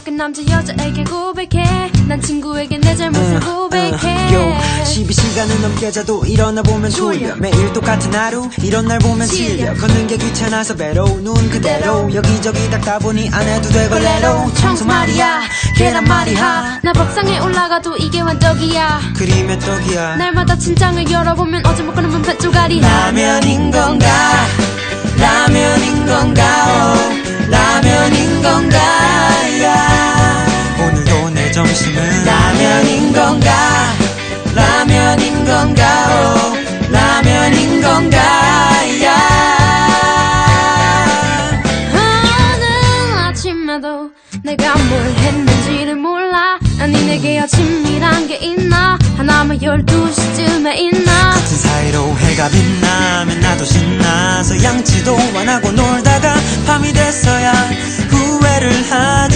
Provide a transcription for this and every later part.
창밖에 남자 여자에게 고백해. 난 친구에게 내 잘못을 고백해. 요 12시간을 넘게 자도 일어나 보면 졸려. 매일 똑같은 하루 이런 날 보면 질려. 걷는 게 귀찮아서 배로 눈 그대로. 여기저기 닦다 보니 안 해도 돼 걸레로. 청소 말이야. 계란 말이야. 나 밥상에 올라가도 이게 환적이야. 그림의 떡이야. 날마다 침장을 열어보면 어제 먹고는 문패 쪼가리 라면인 건가 내가 뭘 했는지를 몰라. 아니 내게 아침이란 게 있나? 하나만 12시쯤에 있나? 같은 사이로 해가 빛나면 나도 신나서 양치도 안 하고 놀다가 밤이 됐어야 후회를 하지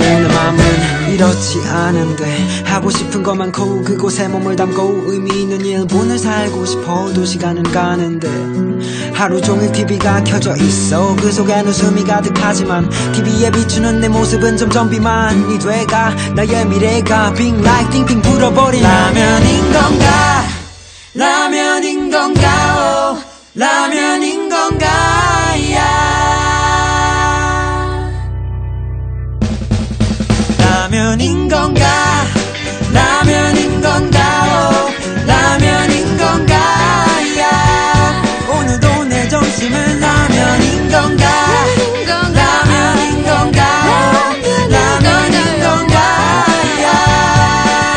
내 맘은 이렇지 않은데 하고 싶은 것 많고 그곳에 몸을 담고 의미 있는 일본을 살고 싶어도 시간은 가는데 하루 종일 TV가 켜져 있어. 그 속엔 웃음이 가득하지만 TV에 비추는 내 모습은 점점 비만이 돼가. 나의 미래가 빙 like 띵띵 불어버린 라면인 건가? 라면인 건가? 오 라면인 건가